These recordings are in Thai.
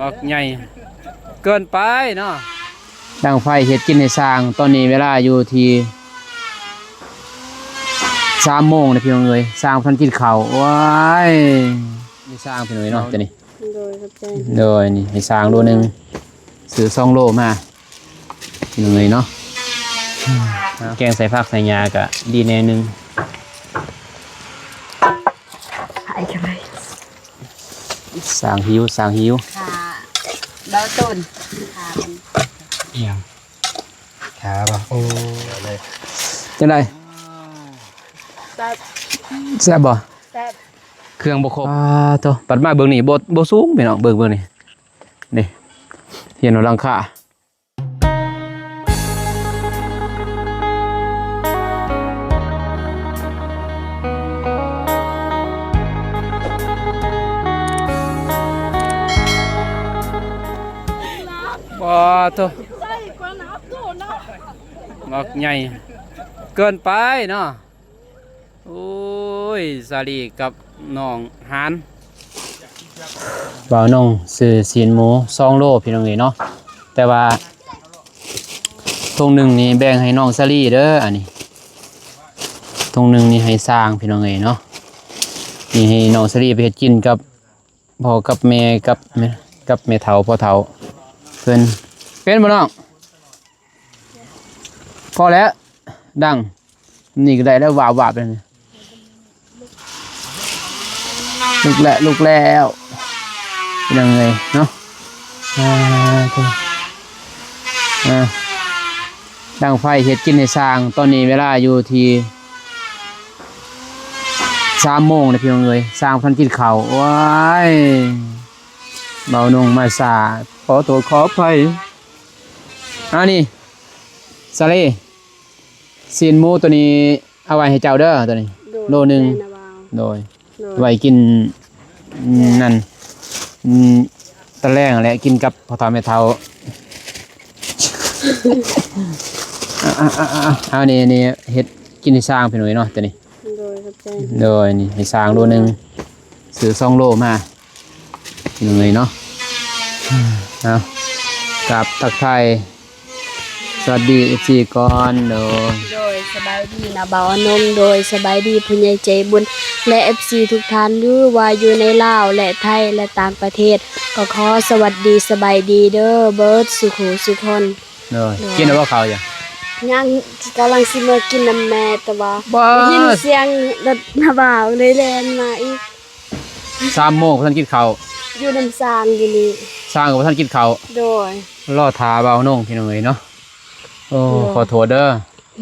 งอกใหญ่ เกินไปเนาะดังไฟเฮ็ดกินให้สร้าง ตอนนี้เวลาอยู่ที่สามโมงนะพี่น้องเอ้ยสร้างพันกินข้าวว้ายนี่สร้างพี่น้องเอ้ยเนาะตัวนี้โดยครับใจโดยนี่ให้สร้างโลหนึงซื้อสองโลมาพี่น้องเอ้ยเนาะแกงใส่ผักใส่ยากะดีแน่นึง หายกันไป สร้างหิวสร้างหิวค่ะดาวต้นค่ะเป็นอย่างขาป่ะโอ้เลยจังไดแซ่บแซ่บบ่แซ่บเครื่องบ่ครบอ่าโตปัดมาเบิ่งนี่บ่บ่สูงพี่น้องเบิ่งเบิ่งนี่นี่เห็นว่าหลังคา โตงอกใหญ่ เกินไปเนาะโอ้ยสาลีกับน้องหานบ่าวน้องซื้อซีนหมูสองโลพี่น้องเอ๋เนาะแต่ว่าทงหนึ่งนี่แบ่งให้น้องสาลีเด้ออันนี้ทงหนึ่งนี่ให้สร้างพี่น้องเอ๋เนาะนี่ให้น้องสาลีไปเฮ็ดกินกับพ่อกับแม่กับแม่กับแม่เฒ่าพ่อเฒ่าเพิ่น เป็นบ่น้องพอแล้วดัง นี่ก็ได้แล้ววาววาบเลยลุกแล้วลุกแล้วเป็นยังไงเนาะอ่าอ่าดังไฟเห็ดกินให้สร้าง ตอนนี้เวลาอยู่ที่สามโมงนะพี่น้องเอ้ยสร้างพันกินเขาว้ายเบาหนงมาสาขอตัวขออภัย อ่านี่สาลีซีนหมูตัวนี้เอาไว้ให้เจ้าเด้อตัวนี้ โลหนึ่ง แม่ะบ่าวโดย โดยไว้กินอืมนั่นอืมตะแรงแหละกินกับพอทอแม่เทาอะอะอะอะเอานี่นี่เฮ็ดกินให้สร้างพี่หน่อยเนาะตัวนี้ โดยครับใจโดยนี่ให้สร้างโลหนึงซื้อสองโลมาพี่หน่อยเนาะเอากับตักไทาย สวัสดีเอฟซีก่อนโดยโดยสบายดีนะบ่าวนมโดยสบายดีผู้ใหญ่ใจบุญและ FC ทุกท่านหรือว่าอยู่ในลาวและไทยและต่างประเทศ ก็ขอสวัสดีสบายดีเด้อเบิร์ดสุขหูสุขคนโดยกินแล้วว่าเขาวยังยังกำลังสิมากินน้ำแม่แต่ว่าบ้าได้ยินเสียงรถนาบ่าวเลยแลนมาอีกสามโมงท่านกินข้าวอยู่น้ำซางอยู่นี่สร้างกับท่านกินข้าวโดยรอทาเบาน่งพี่น้องเอ๋ยเนาะ โอ้โอ้ขอโทษเด้อ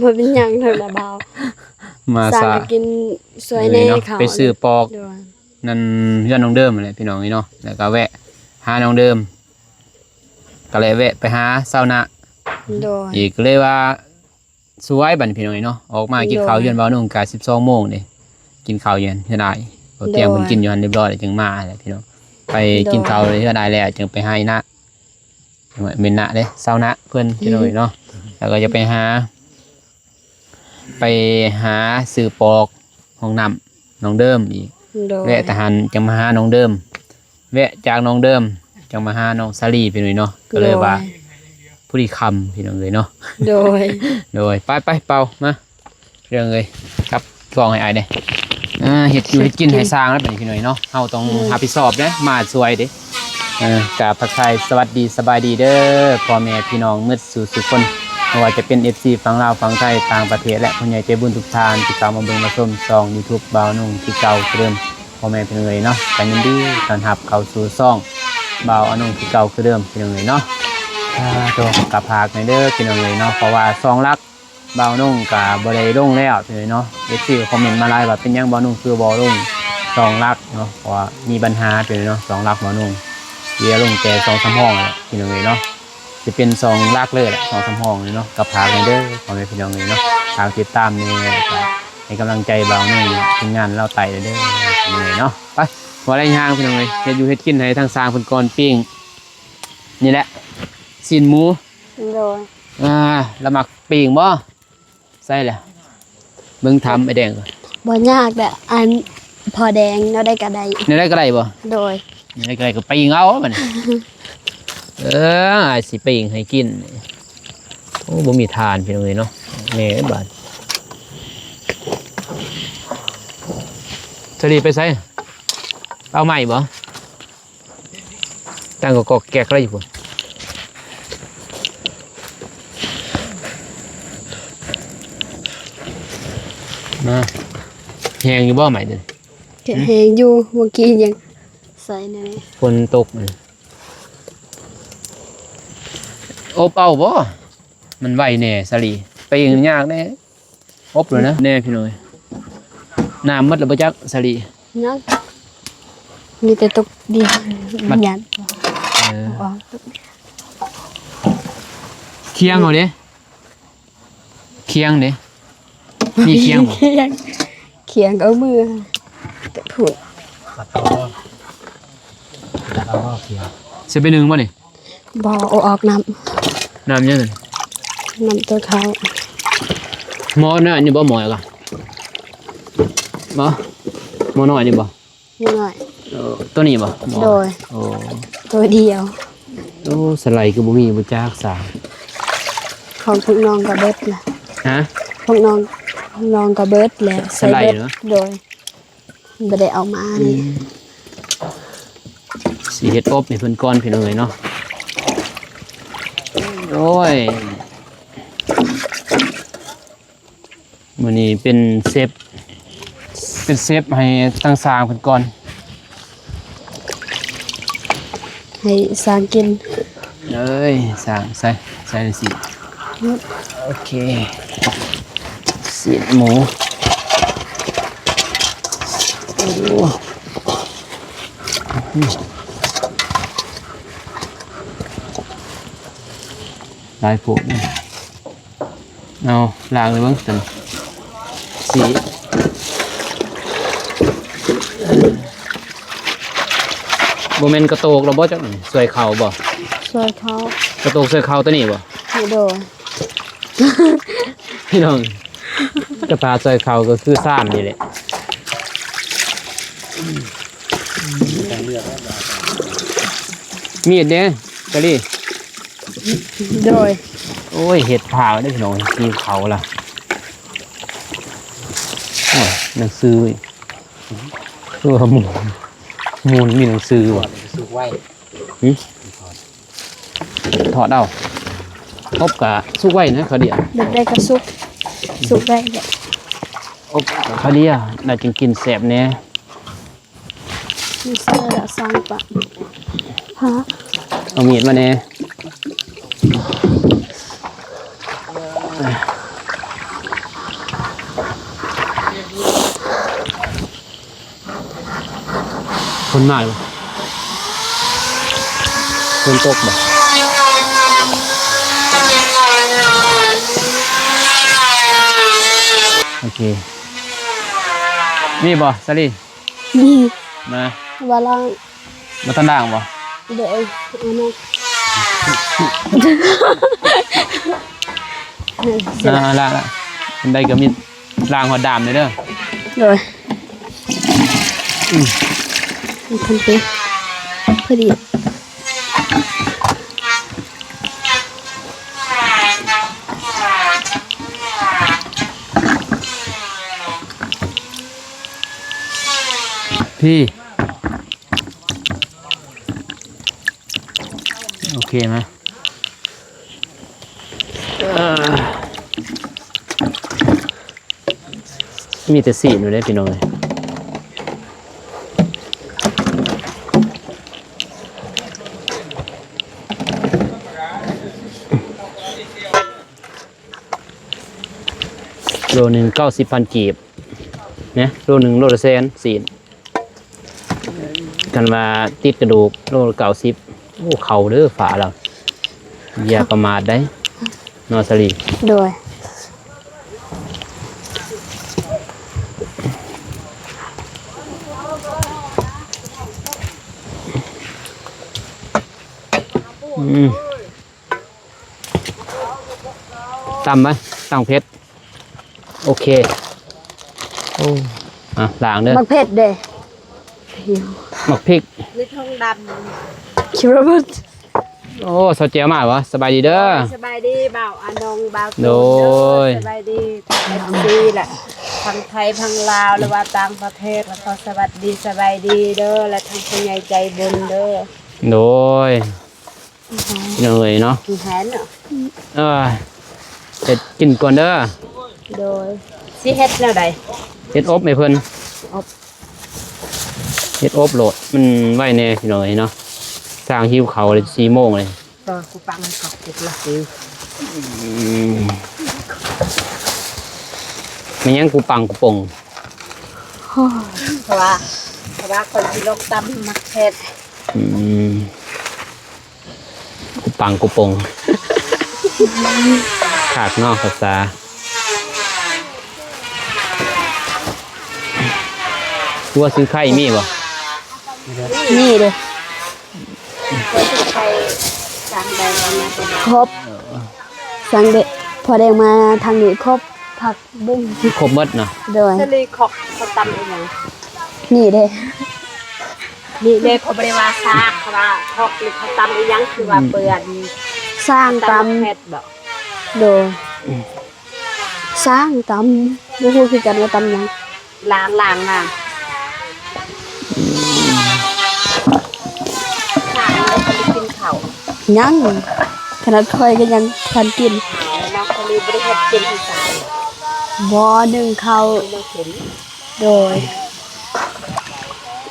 มันเป็นหยังเถอะนาบ่าวมาสร้างสาก็กินสวยเอ๋แน่ยเนาะเขาไปซื้อปอกโดยนั่นเพื่อนน้องเดิมอะไรพี่น้องเอ๋ยเนาะแล้วก็แวะหาน้องเดิม ก็เลยแวะไปหาเศร้านะโดยอีกเลยว่าสวยบัดนพี่น้องเอ๋ยเนาะออกมากินข้าวโดยเย็นเบาน่งกาสิบสองโมงเด้กินข้าวเย็นเฮือนได้เอาเตรียมโดยมันกินอยู่หันเรียบร้อยแล้วจึงมาแหละพี่น้องไปกินข้าวเลยเฮือนได้แล้วจึงไปให้นะเป็นนะเด้เศร้านะเพื่อนพี่น้องเอ๋ยเนาะ แล้วก็จะไปหา ไปหาสื่อปอกห้องน้ำน้องเดิมอีกโดยแวะทหารจังมาหาน้องเดิม แวะจากน้องเดิมจังมาหาน้องซาลีพี่หน่อยเนาะก็เลยว่าผู้ดีคำพี่น้องเลยเนาะโดย โดยไปไปเป่ามาเรื่องเลยครับกองให้อายเด้อ่าเห็ดอยู่เห็ดกินให้สร้างแล้วเป็นพี่หน่อยเนาะเฮาต้องหาผิดสอบเด้มาสวยเด้เออกราบทักทายสวัสดีสบายดีเด้อพ่อแม่พี่น้องมืดสู่สุขคน ไม่ว่าจะเป็น FC ฝั่งลาวฝั่งไทยต่างประเทศและผู้ใหญ่ใจบุญทุกทานที่เข้ามาเบิ่งมาชมช่อง YouTube บ่าวนุ่งที่เก่าเดิมพ่อแม่พี่น้องเอ๋ยเนาะกันยินดีต้อนรับเข้าสู่ช่องบ่าวอนุ่งที่เก่าคือเดิมพี่น้องเอ๋ยเนาะอ่าตัวกับภาคในเด้อพี่น้องเอ๋ยเนาะเพราะว่าซองรักเบานุ่งกับบริลงแล้วเลยเนาะเอฟซีคอมเมนต์มาไล่ว่าเป็นยังเบานุ่งคือบอลงสองลักเนาะเพราะว่ามีปัญหาเลยเนาะสองลักเบานุ่งเรียลงแต่สองสามห้องเลยพี่น้องเลยเนาะ จะเป็นสองลักเลยแหละสองสามห้องเลยเนาะกับพากันเด้อขอให้พี่น้องเลยเนาะทางติดตามนี่ก็ให้กำลังใจเบานุ่งทีมงานเราไต่เด้อพี่น้องเลยเนาะไปหัวไรย่างพี่น้องเลยเฮ็ดอยู่เฮ็ดกินให้ทางสร้างเพิ่นก่อนปิ้งนี่แหละสินหมูโดยอ่าละหมักปีงบ่ใส่แหละเบิ่งทำไอแดงก่อนบ่ยากแต่อันพอแดงเราได้กระไดในได้ก็ได้บ่โดยอะไรก็ก็ปิ้งเอาบัดนี้ เอออ้ายสิปิ้งให้กินโอ้บ่มีทานพี่น้องเอ้ยเนาะแหน่บาดสลีไปไสเอาใหม่บ่ตั้งก็กอกแกกอะไรอยู่พุ่นมาแหงอยู่บ่ใหม่เด้อแข็งแรงอยู่เมื่อกี้ยังใส่ในนี้ฝนตกมั นอบเอาบ่มันไหวแน่สลีไปเองยากแน่อบเลยนะแน่พี่น้อยน้ำมัดแล้วบ่จักสลีนักมีแต่ตกเดียวมันยันเออออกเคียงเอาเด้เคียงเด้มีเคียงบ่เคียงเคียงเอามือแต่พูดตัดเอาบ่ตัดเอาบ่เพียงสิไปหนึงบ่นี่บเอาออกน้ น้ำยังไงำน้ำตัวเขาหมอน่ะอันนี้บ่หมออะบ่หมอน้อยนี่บ่นิดหน่อยเออตัวนี้บ่หมอโดยโอ้ตัวเดียวโอ้สไลด์คือบ่มีบ่จักสาของพวกน้องกับเบิดล่ะฮะพวกน้องน้องกับเบิดแล้วสไลด์เบิดเหรอโดยไม่ได้เอามานี่สีเฮ็ดอบให้เพิ่นก่อนพี่น้องเอ้ยเนาะ โอ้ยมื้อนี้เป็นเซฟ เป็นเซฟให้ตั้งสร้างเพิ่นก่อน ให้สร้างกินเอ้ยสร้างใส่ใส่เลยสิ โอเคเสียดหมูโอ้ ลายโพดเนี่ยเอาล้างเลยเบ้างตันสีโมเมนต์กระโตกเราบ่จักหน่อยสวยเข่าบ่ช่วยเขากระโตกสวยเข่าตัวนี้บ่ให้โดยพี่น้องกระตาสวยเข่าก็คือซ่านนี่แหละมีดเนี่ยกะลี่ โดยโอ้ยเห็ดผาวได้อพี่น้องมีเขาล่ะโอ้ยหนังสืออีกตัวหมูหมูนมีหนังสือว่ะสุกไว้ถอดเอาอบกะสุกไว้นะเขาเดียวเด็กได้กระซุกซุกได้แหละอบเขาเดียวน่าจึงกินแสบเนี่ยมีเสื้อและสร้างปะฮะเอามีดมาเนี่ย คนมากเลยคนตกบ่โอเค นี่บ่สลีนี่มาวาลังมาตันด่างบ่เดี๋ยวเอาน้อง เสร็จอ่าละละมันได้ก็มีล่างหัวดามเลยเด้อเลยมันทำไปพอดีพี่ โอเคไหมเอ่อ มีแต่สีอยู่ได้พี่น้องเลยโลหนึ่งเก้าสิบพันกีบเนี่ยโลหนึ่งโลละแสนสีกันมาติดกระดูกโลเก่าสิบโอ้เข่าเด้อฝาเราอย่าประมาทได้นอสลีโดยำไหมตั้งเพชรโอเคโอ้อะล้างเด้อมักเผ็ดเด้หิวหมักพริกนี่ทองดำคิดว่ามันโอ้สดเจียวมากวะสบายดีเด้อสบายดีเบาอานงเบาโดย สบายดีทางดีแหละทางไทยทางลาวหรือว่าต่างประเทศแล้วก็สวัสดีสบายดีเด้อและทางผู้ใหญ่ใจบุญเด้อโดยเหนื่อยเนาะกินแหนเนาะเออ เด็ดกินก่อนเด้อโดยสิเฮ็ดแนวใดเฮ็ดอบไหมเพิ่นอบเฮ็ดอบโหลดมันไว้แน่พี่น้อยเนาะสร้างหิวเขาเลยสี่โมงเลยก็กูปังให้กอกติดละสิอืมมันยังกูปังกูปงเพราะว่าเพราะว่าคนที่โลกตำมักเฮ็ดอืมกูปังกูปง ขากนอกภาษาว่าซื้อไข่มีบ่นี่เด้อก็สิไปสั่งได้แล้วนะครบสั่งเด็กพอได้มาทางนี้ครบผักบุ้งครบหมดเนาะโดยทะเลขอกเขาตำเองยังนี่เด้นี่เลยเขาบริวาซากเขาว่าขอกหรือเขาตำเองยังคือว่าเปื่อนสร้างตตำเผ็ดบอกำ โดยสร้างตำบ่ฮู้คือกันว่าตำหยังล้างล้างน้ำล้างแล้วเขาไปกินเขาวยังขนาดค่อยก็ยังทันกินน้องทะเลบริเวณกินที่สายบ่หนึ่งเขาวเราเห็นโดย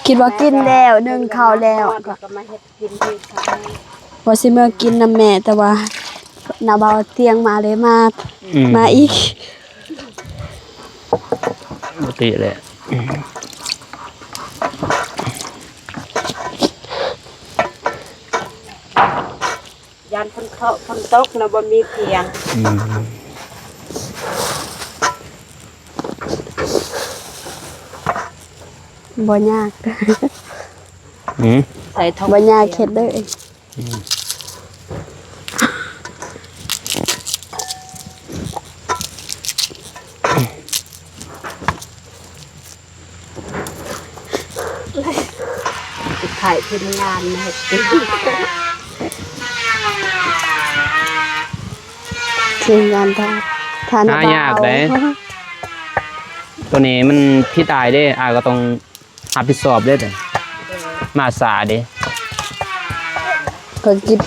คิดว่ากินแล้วหนึ่งข้าวแล้วก็ก็มาเฮ็ดกินที่สายว่าสิเมื่อกินน้ำแม่แต่ว่า นาเบาเตียงมาเลยมา อืม มาอีก ปกติเลยยานคนเขาคนตกนะบ่มีเพียงอืมบ่ยาก อืมใส่ทองบ่ยากเฮ็ดเลยถ่าย ทีมงานมาเฮ็ดกินทีมงานทานทานหายากเด้ ตัวนี้มันพี่ตายเด้อาก็ต้องรับผิดชอบเด้แต่มาสาเด้ก็คิด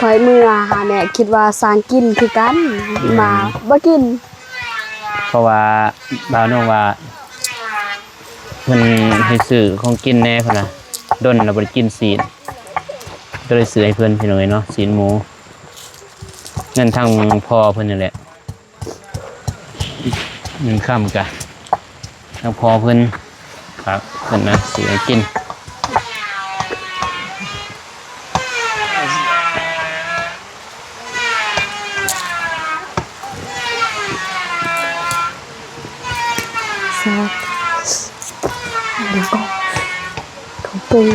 คอยมือหาแม่คิดว่าสร้างกินคือกันมาบ่กิน เพราะว่าบ่าวน้องว่ามันให้ซื้อของกินแน่พุ่นน่ะ ดนเราบ่ไปกินสีนก็เลยซื้อให้เพื่อนพี่น้อยเนาะสีนหมูเงินทางพ่อเพื่อนนี่แหละเงินค่ำกะทางพ่อเพื่อนครับเพื่อนนะซื้อให้กิน ซอสแล้วก็เขา ปรุง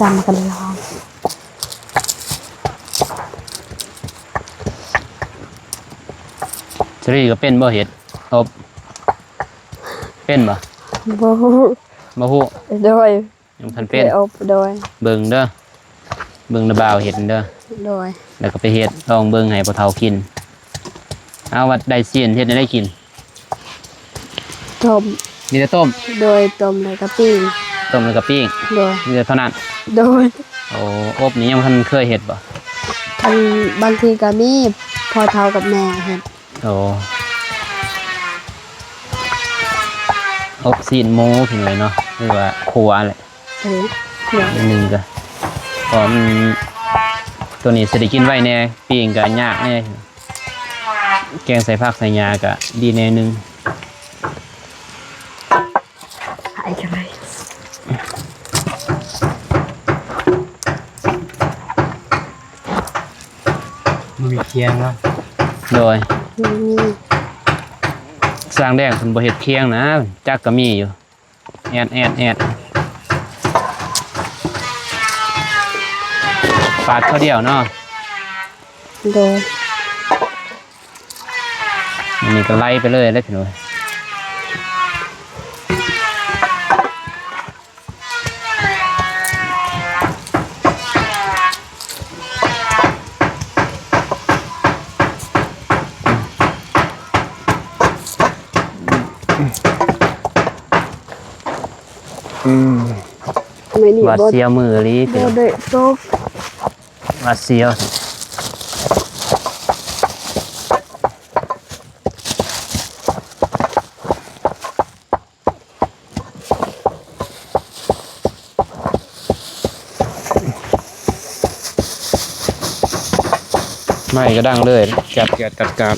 จำกันลองชรีก็เป็นบ่เห็ดอบเป็นบ่โบ บ่ฮู้โดยยังทันเป็นไปอบโดยเบิ่งเด้อเบิ่งระบ่าวเห็ดเด้อโดยแล้วก็ไปเฮ็ดลองเบิ่งให้พ่อเฒ่ากิน เอาว่าได้เสียนเฮ็ดให้ได้กินต้มมีแต่ต้มโดยต้มแล้วก็ปิ้งต้มแล้วก็ปิ้งโดยมีแต่เท่านั้นโดยโอ้อบนี่ยังบ่ทันเคยเฮ็ดบ่อันบางทีก็มีพอเท่ากับแม่เห็นโอ้อบซีนหมูพี่หน่อยเนาะ หรือว่าครัวแหละเออเดี๋ยวอันหนึงก็เพราะมันตัวนี้สิได้กินไว้แน่ปิ้งก็ยากแน่แกงใส่ผักใส่ยาก็ดีแน่นึงหายกันเลยมันมีเคียงเนาะโดยนี่สร้างแดงเพิ่นบ่เฮ็ดเคียงนะจักก็มีอยู่แแอนแอนแอนปาดเขาเดียวเนาะดูอันนี้ก็ไล่ไปเลยเลยพี่หนุ่ย ว่าบ่เสียวมือลีบ่พี่น้อยได้โตกว่าเสียวไม่ก็ดังเลยแกบแกบกัดกาบ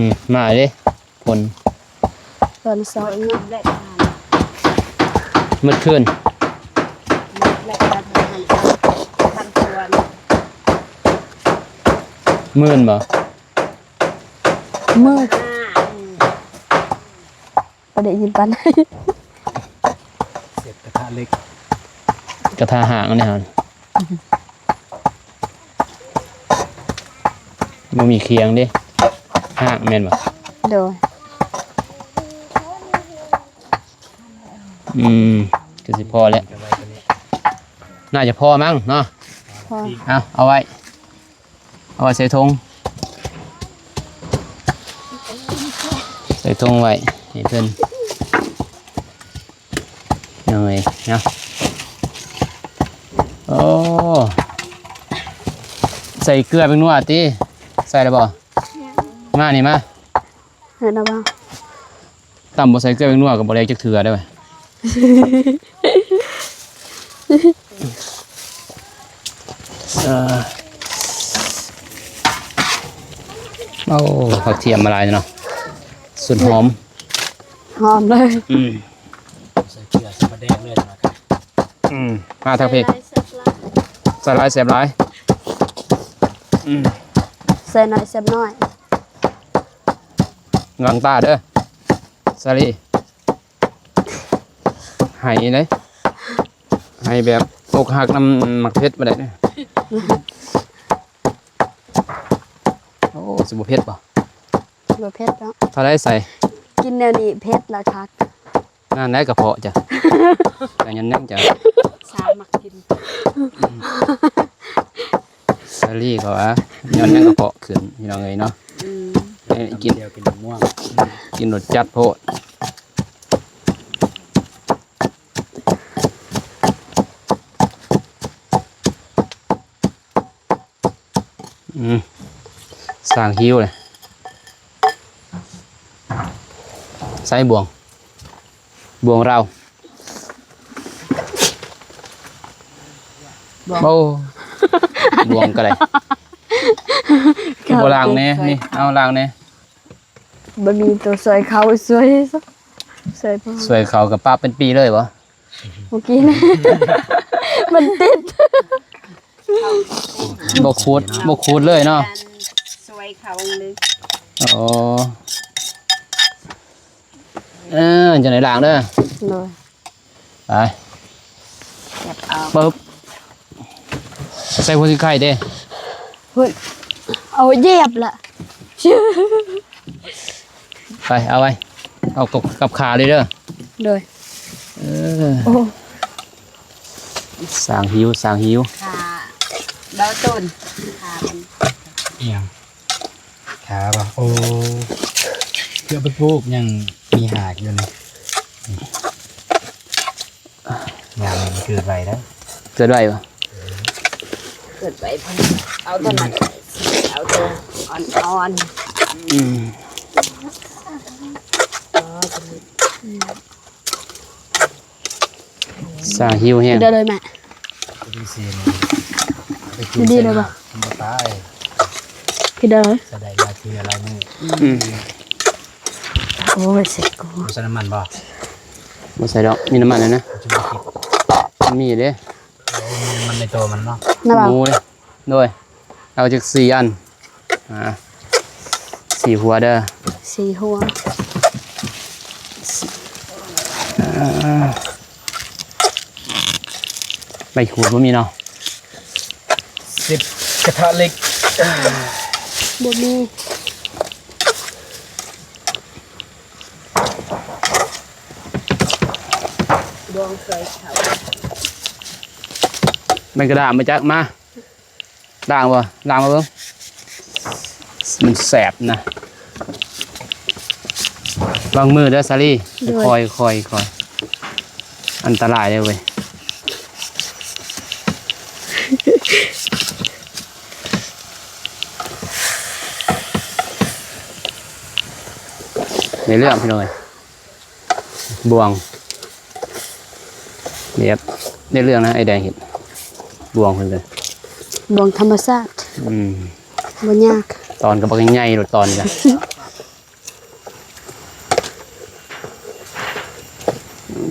อืมมาดิฝนตอนเช้าอีกและมืดขึ้นและการทำทำตัวมื่นบ่มืดห้าบ่ได้ยินปานใดเสร็จกระทะเล็กกระทาหางอันนี่ฮะมันมีเคียงดิ หางแม่นบ่โดยอืมก็สิพอแล้วจะไว้ตัวนี้น่าจะพอมั้งเนาะพอเอาเอาไว้ เอาไว้ใส่ถุงใส่ถุงไว้ให้เพิ่นหน่อยเนาะโอ้ ใส่เกลือเป็นนัวติใส่แล้วบ่ มานี่มาเห็นแล้วบ่ต่ำบ่ใส่เกลือเป็นนัวกับบ่ได้จักเถื่อได้ไหมเออโอ้ผักเทียมอะไรเนาะสุดหอม หอมเลย อืมใส่เกลือใส่มะแดงเลยนะครับอืมมาทางเพกใส่ลายเสียบลายอืมใส่หน่อยแซ่บน้อย งางตาเด้อสาลีใหายเลยใหายแบบอกหักน้ำหมักเพชรมาได้เนี่ยโอ้สมุเพชรป่ะบ่เผ็ดแล้วถ้าได้ใส่ กินแนวนี้เผ็ดละคักงานได้กระเพาะจ้ะอย่างนั้นแน่งจ้ะสามมักกินสาลีเขาว่าย้อนแน่งกระเพาะขึ้นพี่น้องเอ้ยเนาะ อืมเอ้ยกินเดียวกินมะม่วงกินรสจัดโพดอืมสร้างหิวเลยใส่บวงบวงเราโอ้บวงก็ได้บวลางเนี่ยนี่ เอาลางเนี่ย บ่มีตัวสวยเขาสวยซะสวยพอสวยเขากับป้าเป็นปีเลยวะเมื่อกี้นะ มันติดบกคูดบกคูดเลยเนาะการสวยเขาเลยโอ้เออจะไหนล้างเด้อเลยไปเก็บเอาปึ๊บใส่หัวสิไข่เด้เฮ้ยเอาเหยียบละชื่อ ไปเอาไว้เอากับกับขาเลยเด้อเลยเออโอ้สร้างหิวสร้างหิวขาเบาต้นขามันเอียงขาป่ะโอ้เกลือเป็นรูปยังมีหากอยู่นี่อย่างนี้คืออะไรนะเกิดไรปะเกิดไปเพิ่นเอาตัวนั้นเอาตัวอ่อนอืม สร้างหิวแห้งเดี๋ยวเลยแม่ดีซีนไปดีเลยปะมันบ่ตายพี่เดี๋ยวเลยแสดงลายคืออะไรมืออืมโอ้ยเสร็จกูมันใส่น้ำมันบ่มาใส่ดอกมีน้ำมันเลยนะจุ่มคิดมีเด้มันในตัวมันเนาะน่าบ่าหมูเลยโดยเอาจากสี่อันอ่าสี่หัวเด้อสีหัว ใบขูดบ่มีเนาะสิบกระทะเหล็กบ่มีดวงเคยเขาใบกระดาษมาจากมาด่างบ่ด่างมาเบิ่งมันแสบนะวางมือเด้อซาลี่คอยคอยคอย อันตรายเลยเว้ยในเรื่องพี่น้อยบวงเนียบในเรื่องนะไอแดงเห็นบวงคนเลยบวงธรรมชาติอืมบ่ยาก ตอนกับบักใหญ่ๆโดดตอนจ้ะ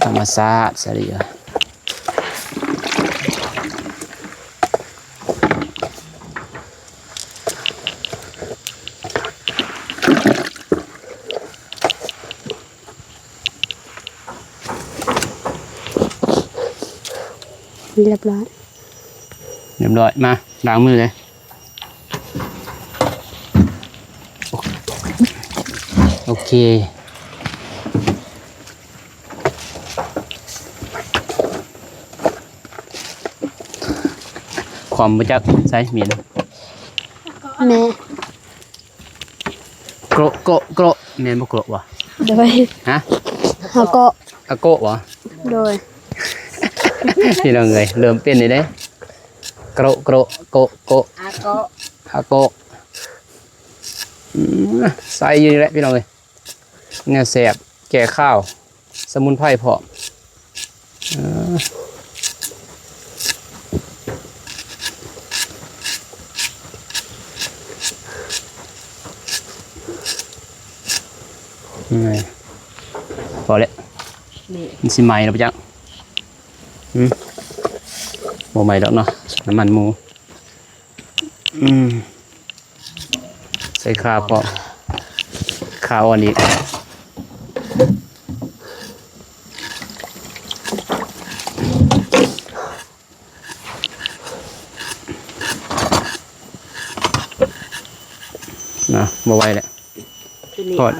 ธรรมศาสตร์สรีอะเรียบร้อย เรียบร้อย มาล้างมือเลย โอเค ความประจักษ์ใช้เหมียนแม่โกรโกรโกรเมียนบ่โกรวะโดยฮะเฮาก็อะโกะวะโดยพี่น้องเอ้ยเริ่มเป็นเลยเด้โกรโกรโกโกอาก็อะโกะอืมใส่อยู่นี่แหละพี่น้องเอ้ยเนี่ยแสบแก่ข้าว สมุนไพรพร้อมเออยังไง พอแล้วนี่มันสิไหมแล้วปะจ๊ะอืมโมไหมแล้วเนาะน้ำมันหมูอืมใส่ข้าวพอข้าวอันนี้นะมาไว้แหละตัวนี้ทอด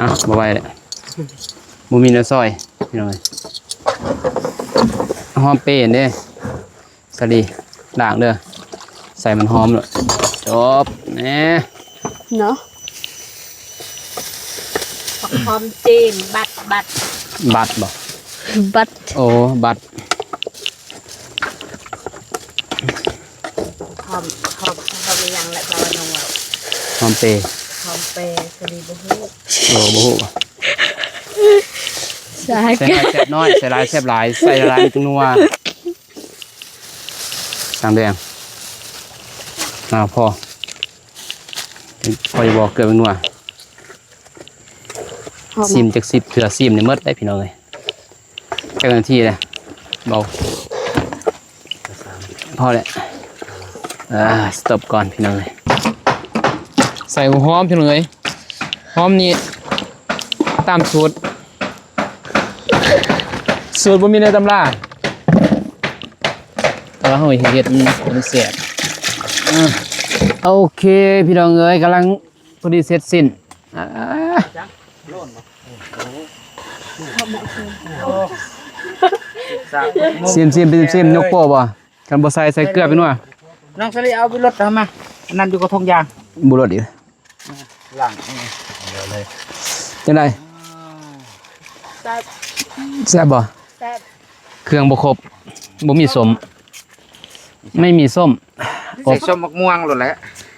อะมาไว้แหละบูมีเนื้อซอยพี่น้องเอ้ยหอมเปรย์เด้สลีด่างเด้อใส่มันหอมเลยจบแหน่เนาะผักหอมจีนบัดบัดบัตรบ่บัดโอ้บัตรหอมหอมหอมยังแหละตะวันนงเอาหอมเปรย์หอมเปรย์ สลีบุฮูโอ้บ่ฮู้บ่สาใส่กหลายแซ่บน้อยใส่หลายแซ่บหลายใส่หลายมันจังนัวสางแดงอ่าพอพอจะบอกเกิดเป็นนัวหอมซิมจากสิบเถื่อซิมในเมดได้พี่น้องเลยแค่นาทีเลยเบาพอแล้วอ่าสต็อปก่อนพี่น้องเลย ใส่หัวหอมพี่น้องเลยหอมนี่ตามสูตร สูตรบ่มีในตำราแต่ว่าเฮาเฮ็ดมันมันแซ่บอ่าโอเค พี่น้องเอ้ยกำลังพอดีเสร็จสิ้นอ่าเสียมเสียมเป็นเสียมยกโป้บ่กันบ่ใส่ใส่เกลือไปนัวน้องสลีเอาไปรถทำมาอันนั่นอยู่กับทงยางบ่รสอีก หลังเดี๋ยวเลยจังได๋แซ่บแซ่บบ่แซ่บเครื่องบ่ครบบ่มีสม ไม่มีส้มใส่ส้มมะม่วงหลดแล้ว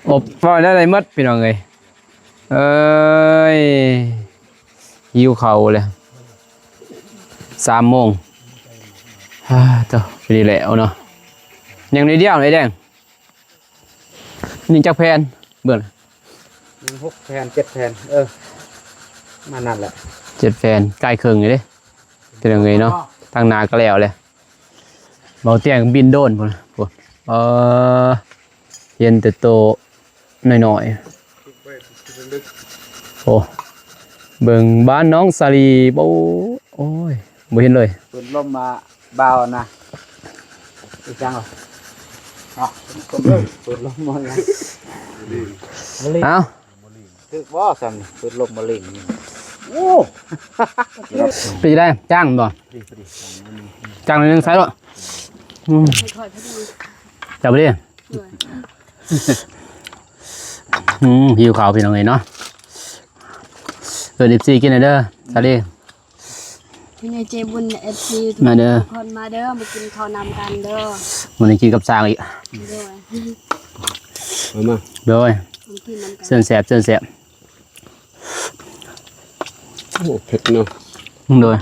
อบพอได้อะไรหมดพี่น้องเอ้ยเอ้ยหิวข้าวเลย3โมงฮ่าเจ้าพอดีแล้วเนาะยังนิดเดียวเลยแดงนี่จักแพนเบิ่ง หกแผ่นเจ็ดแผ่นเออ มานั่นแหละเจ็ดแฟนใกล้ครึ่งอยู่เด้เป็นยังไงเนาะทางนาก็แล้วเลยเบาเตียงบินโดนพุ่นพุ่นเออเห็นแต่โตหน่อยๆโอ้เบิ่งบ้านน้องสาลีโอ้โอ้ยบ่เห็นเลยเปิดลมมาเบานะอีกจังเหรอเนาะเปิดลมมาเลยมะลิงเอ้า ตึกว่าสั่นเปิดลมมะลิงนี่โอ้ไปได้จ้างบ่จ้างหน่อยหนึงใส่ด้วยอืมค่อยๆพอดีจับไปดิด้วยอืมหิวข้าวพี่น้องเอ้ยเนาะเกิด14กินหน่อยเด้อสาลีพี่ในใจบุญเอฟซีมาเด้อทุกคนมาเด้อมากินข้าวนำกันเด้อมื้อนี้กินกับสร้างอีกด้วยมามาโดยมากินนำกันเส้นแสบเส้นแสบโอ้ เผ็ดเนาะอืมโดย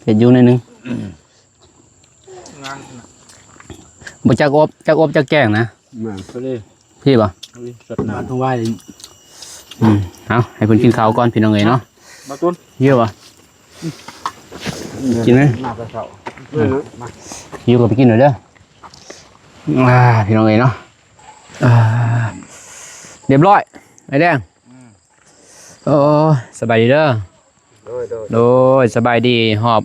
เผ็ดอยู่หนิดนึงบ่จักอบจักอบจักแกงนะมาไปเลยพี่บ่สดน้ำทุ่งไหวอืมเอาให้เพิ่นกินข้าวก่อนพี่น้องเอ้ยเนาะมาตุ้นเยอะบ่กินไหมมากระเสาเพื่อนนะมาหิวก็ไปกินหน่อยเด้ออ่าพี่น้องเอ้ยเนาะอ่าเรียบร้อยไอ้แดง โอ้สบายดีเด้อโดยโดยโดยสบายดีหอบ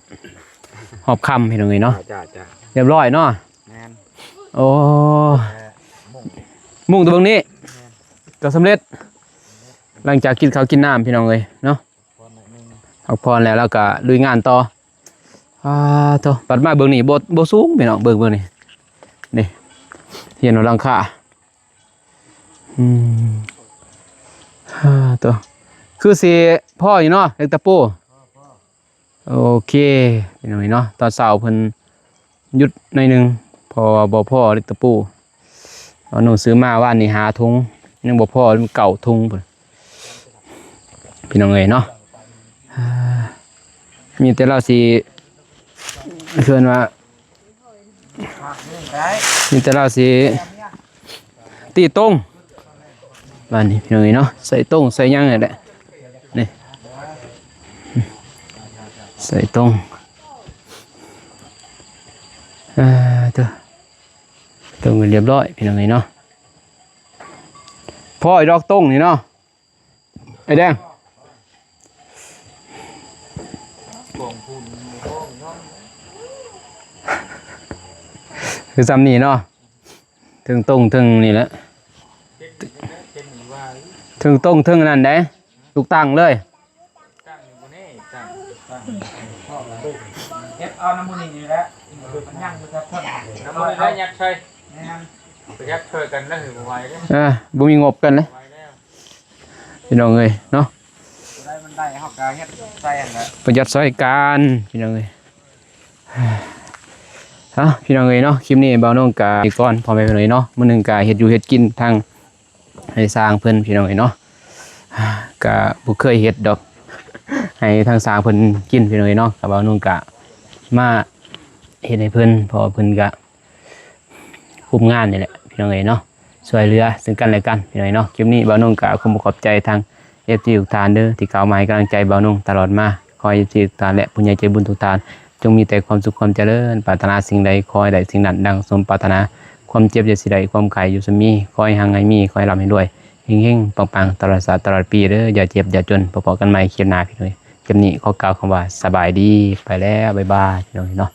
หอบคำพี่น้องเอ้ยเนาะจ้าจ้าเรียบร้อยเนาะแมนโอ้มุ่งตัวเบางนี้ก็สำเร็จ หลังจากกินข้าวกินน้ำพี่น้องเลยเนาะพักผ่อนแล้วแล้วก็ลุยงานต่ออ่าโตปัดมาเบิ่งนี่บ่บ่สูงพี่น้องเบิ่งเบิ่งนี่นี่เฮียนเอาหลังคาอืมฮ่าโต คือสิพ่ออยู่เนาะเล็กตะปูโอเคพี่น้องเนาะตอนเช้าเพิ่นหยุดหน่อยหนึงพอบ่พ่อเล็กตะปูเอาหนูซื้อมาว่านี่หาทุงยังบ่พ่อมันเก่าทุงพุ่นพี่น้องเอ้ยเนาะมีแต่เราสิเชิญว่ามีแต่เราสิตีตรงบ้านนี้พี่น้องเอ้ยเนาะใส่ตรงใส่หยังนี่แหละนี่ ใส่ตรงอ่าเด้อตรงกันเรียบร้อยพี่น้องเนาะพ่อไอ้ดอกต้งนี่เนาะไอ้แดงคือซ้ำนี่เนาะถึงต้งถึงนี่แหละถึงต้งถึงนั่นได้ลูกตังเลย เอาน้ำมันนี่แหละมันย่งมันจะพ่นน้ำมันได้ยัดใช่ไปยัดเธอกันแล้วถือไหวได้เออบ่มีงบกันเลยไหวแล้วพี่น้องเอ้ยเนาะได้มันได้เฮากาเฮ็ดใส่อันละประหยัดซอยการพี่น้องเอ้ยฮะพี่น้องเอ้ยเนาะคลิปนี้เบาน้องกาอีกก่อนพอไปเพิ่นเลยเนาะมื้อหนึงกาเฮ็ดอยู่เฮ็ดกินทางให้สร้างเพิ่นพี่น้องเอ้ยเนาะกะบ่เคยเฮ็ดดอกให้ทางสร้างเพิ่นกินพี่น้องเอ้ยเนาะก็เบาน้องกะ มาเฮ็ดให้เพิ่นพอเพิ่นก็คุมงานนี่แหละพี่น้องเอ้ยเนาะช่วยเหลือซึ่งกันและกันพี่น้องเนาะคลิปนี้เบาน้องกะขอขอบใจทางเอฟซีทุกทานเด้อที่เข้ามาให้กำลังใจเบานุ่งตลอดมาขอให้เอฟซีทุกทานและผู้ใหญ่ใจบุญทุกทาน จงมีแต่ความสุขความเจริญปรารถนาสิ่งใดขอให้ได้สิ่งนั้นดังสมปรารถนาความเจ็บอย่าสิใดความไข่อยู่สมีขอให้หังให้มีขอให้ร่ำให้รวยเฮงๆปังๆตลอดสาสตร์ตลอดปีเด้ออย่าเจ็บอย่าจนพบกันใหม่เคลิปหน้าพี่น้อย คลิปนี้ขอกล่าวคำว่าสบายดีไปแล้วบ๊ายบายพี่น้อยเนาะ